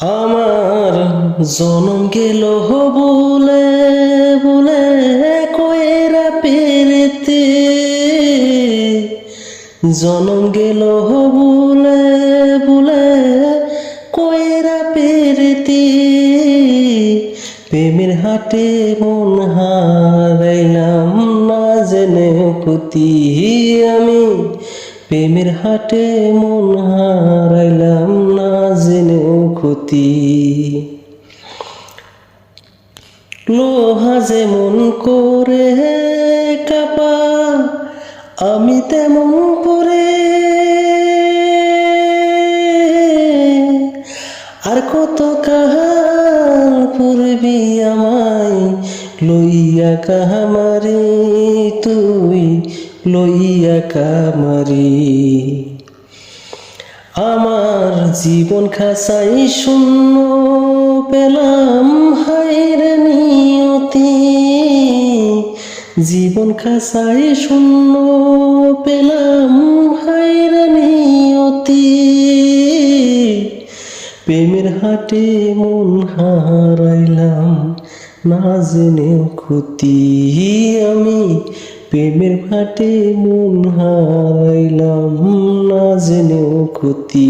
আমার জনম গেল বলে বলে কয়েরা পেরেতে। জনম গেল বলে বলে কয়েরা পেরেতে। প্রেমের হাটে মন হারাইলাম না জেনে ক্ষতি আমি। প্রেমের হাটে মন হারাইলাম ক্ষতি লোহা যেমন করে কাপা, আমি তেমন করে। আর কত কাহাল পূর্বি আমায় লইয়া কাহামারি, তুই লইয়া কামারি আমার জীবন খাসাই শূন্য পেলাম হায়ের নিয়তি। জীবন খাসাই শূন্য পেলাম হায়ের নিয়তি। প্রেমের হাটে মন হারাইলাম, না জেনেও ক্ষতি আমি। প্রেমের হাটে মন হারাইলাম। ক্ষতি।